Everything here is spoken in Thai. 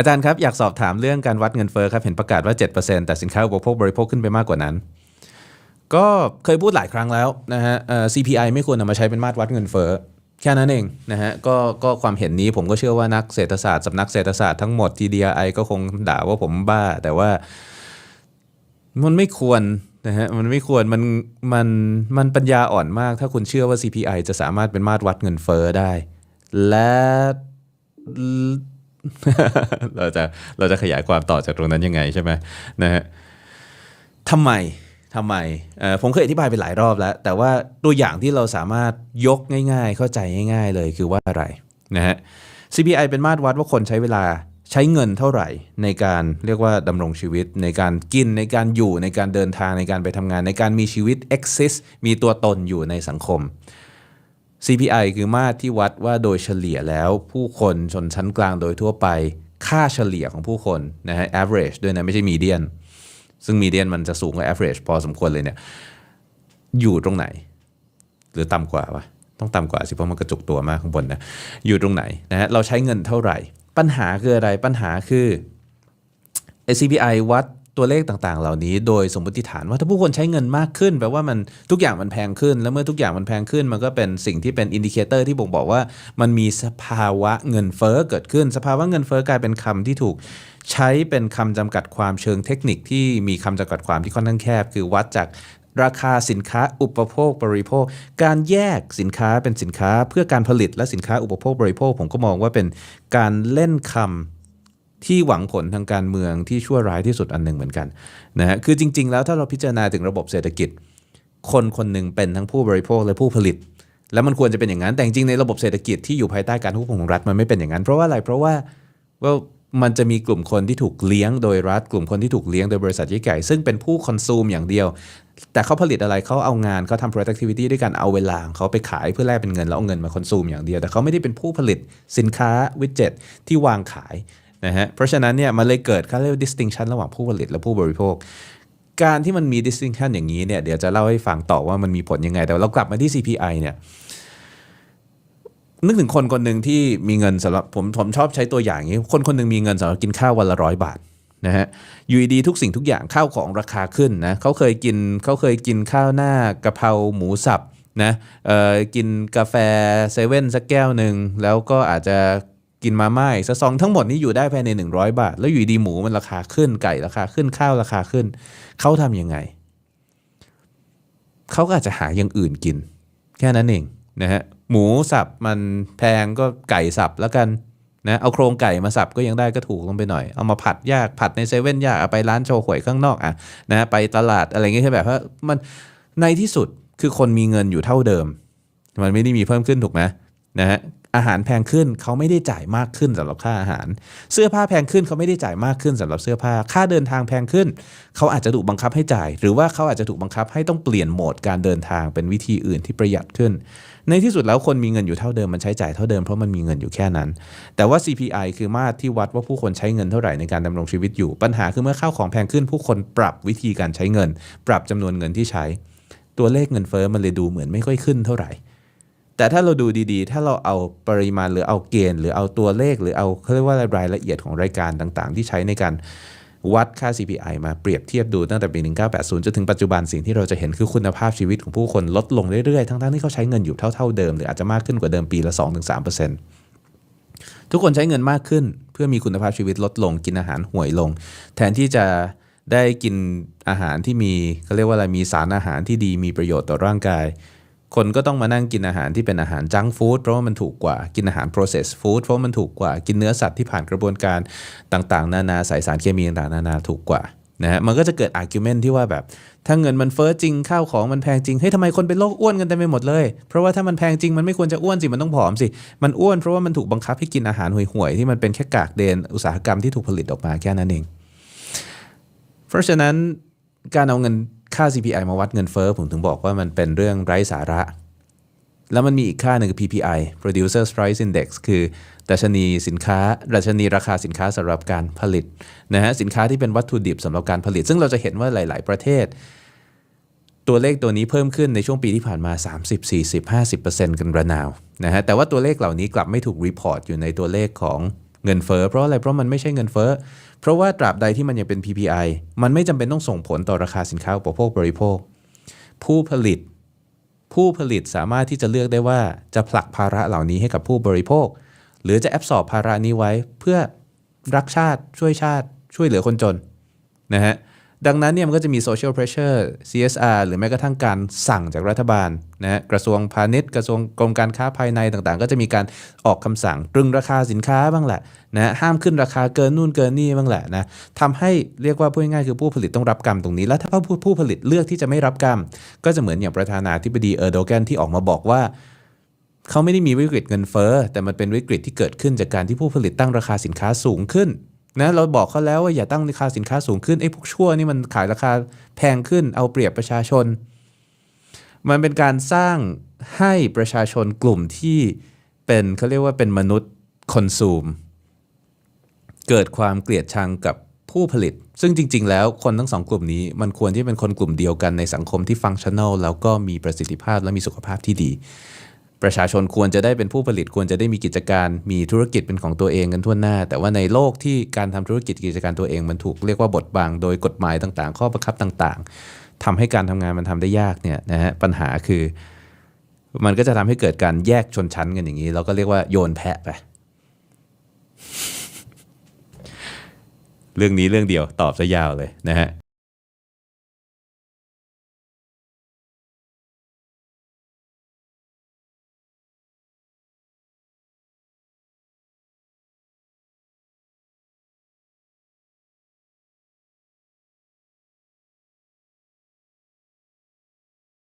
อาจารย์ครับ อยากสอบถามเรื่องการวัดเงินเฟ้อครับ เห็นประกาศว่า 7%แต่สินค้าอุปโภคบริโภคขึ้นไปมากกว่านั้น ก็เคยพูดหลายครั้งแล้วนะฮะเอ่อ CPI ไม่ควรนำมาใช้เป็นมาตรวัดเงินเฟ้อแค่นั้นเองนะฮะก็ก็ความเห็นนี้ผมก็เชื่อว่านักเศรษฐศาสตร์สำนักเศรษฐศาสตร์ทั้งหมด TDI ก็คงด่าว่าผมบ้า แต่ว่ามันไม่ควรนะฮะมันไม่ควรมันมันมันปัญญาอ่อนมาก ถ้าคุณเชื่อว่า CPI จะสามารถเป็นมาตรวัดเงินเฟ้อได้ และ เราจะเราจะขยายความต่อจากตรงนั้นยังไงใช่ไหมนะฮะทำไมทำไมผมเคยอธิบายไปหลายรอบแล้ว แต่ว่าตัวอย่างที่เราสามารถยกง่าย ๆ เข้าใจง่าย ๆ เลยคือว่าอะไรนะฮะ CPI เป็นมาตรวัดว่าคนใช้เวลาใช้เงินเท่าไหร่ในการเรียกว่าดำรงชีวิต ในการกินในการอยู่ในการเดินทางในการไปทำงาน ในการมีชีวิต exist มีตัวตนอยู่ในสังคม CPI คือมาตรที่วัดว่าโดยเฉลี่ยแล้วผู้คนชนชั้นกลางโดยทั่วไป ค่าเฉลี่ยของผู้คนนะฮะ average ด้วยนะไม่ใช่ median ซึ่ง median มันจะสูงกว่า average พอสมควรเลยเนี่ยอยู่ตรงไหน หรือต่ำกว่าวะต้องต่ำกว่าสิเพราะมันกระจุกตัวมากข้างบนนะอยู่ตรงไหนนะฮะเราใช้เงินเท่าไหร่ ปัญหาคืออะไรปัญหาคือ CPI วัด ตัวเลขต่างๆ เหล่านี้ โดยสมมติฐานว่าถ้าผู้คนใช้เงินมากขึ้นแปลว่ามันทุกอย่างมันแพงขึ้น แล้วเมื่อทุกอย่างมันแพงขึ้น มันก็เป็นสิ่งที่เป็นอินดิเคเตอร์ที่บ่งบอกว่ามันมีสภาวะเงินเฟ้อเกิดขึ้น สภาวะเงินเฟ้อกลายเป็นคำที่ถูกใช้เป็นคำจำกัดความเชิงเทคนิคที่มีคำจำกัดความที่ค่อนข้างแคบ คือวัดจากราคาสินค้าอุปโภคบริโภค การแยกสินค้าเป็นสินค้าเพื่อการผลิตและสินค้าอุปโภคบริโภค ผมก็มองว่าเป็นการเล่นคำ ที่หวังผลทางการเมืองที่ชั่วร้ายที่สุดอันหนึ่งเหมือนกันนะฮะคือจริง ๆ แล้วถ้าเราพิจารณาถึงระบบเศรษฐกิจ คนคนหนึ่งเป็นทั้งผู้บริโภคและผู้ผลิต แล้วมันควรจะเป็นอย่างนั้นแต่จริงในระบบเศรษฐกิจที่อยู่ภายใต้การควบคุมของรัฐมันไม่เป็นอย่างนั้น เพราะว่าอะไรเพราะว่าว่ามันจะมีกลุ่มคนที่ถูกเลี้ยงโดยรัฐ กลุ่มคนที่ถูกเลี้ยงโดยบริษัทใหญ่ซึ่งเป็นผู้คอนซูมอย่างเดียว แต่เขาผลิตอะไรเขาเอางานเขาทำ productivity ด้วยการเอาเวลาเขาไปขายเพื่อแลกเป็นเงินแล้วเอาเงินมาคอนซูมอย่างเดียว แต่เขาไม่ได้เป็นผู้ผลิตสินค้าวิดเจ็ตที่วางขาย นะฮะเพราะฉะนั้นเนี่ยมันเลยเกิดเขาเรียกว่า distinction ระหว่างผู้ผลิตและผู้บริโภค การที่มันมี distinction อย่างนี้เนี่ยเดี๋ยวจะเล่าให้ฟังต่อว่ามันมีผลยังไง แต่เรากลับมาที่ CPI เนี่ยนึกถึงคนคนหนึ่งที่มีเงินสำหรับผมผมชอบใช้ตัวอย่างนี้ คนคนหนึ่งมีเงินสำหรับกินข้าววันละร้อยบาทนะฮะอยู่ดีทุกสิ่งทุกอย่างข้าวของราคาขึ้นนะเขาเคยกินเขาเคยกินข้าวหน้ากะเพราหมูสับนะเออกินกาแฟเซเว่นสักแก้วหนึ่งแล้วก็อาจจะ กินมาม่าอีกสักซองทั้งหมดนี้อยู่ได้ภายใน 100 บาท แล้วอยู่ดีหมูมันราคาขึ้นไก่ราคาขึ้นข้าวราคาขึ้น เขาทำยังไง เขาก็อาจจะหาอย่างอื่นกิน แค่นั้นเองนะฮะหมูสับมันแพงก็ไก่สับแล้วกันนะเอาโครงไก่มาสับก็ยังได้ก็ถูกลงไปหน่อย เอามาผัดยากผัดในเซเว่นยากเอาไปร้านโชว์หวยข้างนอกอะนะไปตลาดอะไรเงี้ยใช่แบบว่ามันในที่สุดคือคนมีเงินอยู่เท่าเดิม มันไม่ได้มีเพิ่มขึ้นถูกไหมนะฮะ อาหารแพงขึ้นเขาไม่ได้จ่ายมากขึ้นสำหรับค่าอาหาร เสื้อผ้าแพงขึ้นเขาไม่ได้จ่ายมากขึ้นสำหรับเสื้อผ้า ค่าเดินทางแพงขึ้น เขาอาจจะถูกบังคับให้จ่าย หรือว่าเขาอาจจะถูกบังคับให้ต้องเปลี่ยนโหมดการเดินทางเป็นวิธีอื่นที่ประหยัดขึ้น ในที่สุดแล้วคนมีเงินอยู่เท่าเดิมมันใช้จ่ายเท่าเดิมเพราะมันมีเงินอยู่แค่นั้น แต่ว่า CPI คือมาตรที่วัดว่าผู้คนใช้เงินเท่าไหร่ในการดำรงชีวิตอยู่ ปัญหาคือเมื่อข้าวของแพงขึ้น ผู้คนปรับวิธีการใช้เงิน ปรับจำนวนเงินที่ใช้ ตัวเลขเงินเฟ้อมันเลยดูเหมือนไม่ค่อยขึ้นเท่าไหร่ แต่ถ้าเราดูดีๆ ถ้าเราเอาปริมาณหรือเอาเกณฑ์ หรือเอาตัวเลขหรือเอาเขาเรียกว่ารายละเอียดของรายการต่างๆ ที่ใช้ในการวัดค่า CPI มาเปรียบเทียบดูตั้งแต่ปี 1980 จนถึงปัจจุบันสิ่งที่เราจะเห็นคือคุณภาพชีวิตของผู้คนลดลงเรื่อยๆ ทั้งๆที่เขาใช้เงินอยู่เท่าๆเดิม หรืออาจจะมากขึ้นกว่าเดิมปีละ 2-3%ทุกคนใช้เงินมากขึ้น เพื่อมีคุณภาพชีวิตลดลง กินอาหารห่วยลง แทนที่จะได้กินอาหารที่มีเขาเรียกว่าอะไรมีสารอาหารที่ดีมีประโยชน์ต่อร่างกาย คนก็ต้องมานั่งกินอาหารที่เป็นอาหารจังฟู้ดเพราะว่ามันถูกกว่ากินอาหาร process food เพราะว่ามันถูกกว่ากินเนื้อสัตว์ที่ผ่านกระบวนการต่างๆ นานาใส่สารเคมีต่างๆนานาถูกกว่านะฮะมันก็จะเกิด argument ที่ว่าแบบ ถ้าเงินมันเฟ้อจริงข้าวของมันแพงจริงเฮ้ยทำไมคนเป็นโรคอ้วนกันเต็มไปหมดเลย เพราะว่าถ้ามันแพงจริงมันไม่ควรจะอ้วนสิมันต้องผอมสิ มันอ้วนเพราะว่ามันถูกบังคับให้กินอาหารห่วยๆที่มันเป็นแค่กากเดนอุตสาหกรรมที่ถูกผลิตออกมาแค่นั้นเอง เพราะฉะนั้นการเอาเงิน ค่า CPI มาวัดเงินเฟ้อผมถึงบอกว่ามันเป็นเรื่องไร้สาระ แล้วมันมีอีกค่าหนึ่งคือ PPI Producers Price Index คือดัชนีสินค้าดัชนีราคาสินค้าสำหรับการผลิตนะฮะสินค้าที่เป็นวัตถุดิบสำหรับการผลิต ซึ่งเราจะเห็นว่าหลาย ๆ ประเทศ ตัวเลขตัวนี้เพิ่มขึ้นในช่วงปีที่ผ่านมา 30 40 50%กันระนาวนะฮะแต่ว่าตัวเลขเหล่านี้กลับไม่ถูกรีพอร์ตอยู่ในตัวเลขของ เงินเฟ้อเพราะอะไรเพราะมันไม่ใช่เงินเฟ้อเพราะว่าตราบใดที่มันยังเป็น PPI มันไม่จำเป็นต้องส่งผลต่อราคาสินค้าอุปโภคบริโภค ผู้ผลิต ผู้ผลิตสามารถที่จะเลือกได้ว่าจะผลักภาระเหล่านี้ให้กับผู้บริโภค หรือจะแอบสอบภาระนี้ไว้เพื่อรักชาติช่วยชาติ ช่วยเหลือคนจนนะฮะ ดังนั้นเนี่ยมันก็จะมี social pressure CSR หรือแม้กระทั่งการสั่งจากรัฐบาลนะกระทรวงพาณิชย์กระทรวงกรมการค้าภายในต่างๆ ก็จะมีการออกคำสั่งตรึงราคาสินค้าบ้างแหละนะห้ามขึ้นราคาเกินนู่นเกินนี่บ้างแหละนะทำให้เรียกว่าพูดง่ายๆคือผู้ผลิตต้องรับกรรมตรงนี้ แล้วถ้าผู้ผู้ผลิตเลือกที่จะไม่รับกรรม ก็จะเหมือนอย่างประธานาธิบดีเออร์โดแกนที่ออกมาบอกว่าเขาไม่ได้มีวิกฤตเงินเฟ้อแต่มันเป็นวิกฤตที่เกิดขึ้นจากการที่ผู้ผลิตตั้งราคาสินค้าสูงขึ้น นะเราบอกเขาแล้วว่าอย่าตั้งราคาสินค้าสูงขึ้นไอ้พวกชั่วนี่มันขายราคาแพงขึ้นเอาเปรียบประชาชน มันเป็นการสร้างให้ประชาชนกลุ่มที่เป็นเขาเรียกว่าเป็นมนุษย์คอนซูม เกิดความเกลียดชังกับผู้ผลิต ซึ่งจริง ๆ แล้วคนทั้งสองกลุ่มนี้ มันควรที่เป็นคนกลุ่มเดียวกันในสังคมที่ฟังชั่น a ลแล้วก็มีประสิทธิภาพและมีสุขภาพที่ดี ประชาชนควรจะได้เป็นผู้ผลิตควรจะได้มีกิจการ มีธุรกิจเป็นของตัวเองกันทั่วหน้า แต่ว่าในโลกที่การทำธุรกิจกิจการตัวเองมันถูกเรียกว่าบดบังโดยกฎหมายต่างๆ ข้อบังคับต่างๆทำให้การทำงานมันทำได้ยากเนี่ยนะฮะปัญหาคือ มันก็จะทำให้เกิดการแยกชนชั้นกันอย่างนี้ เราก็เรียกว่าโยนแพะไปเรื่องนี้เรื่องเดียวตอบซะยาวเลยนะฮะ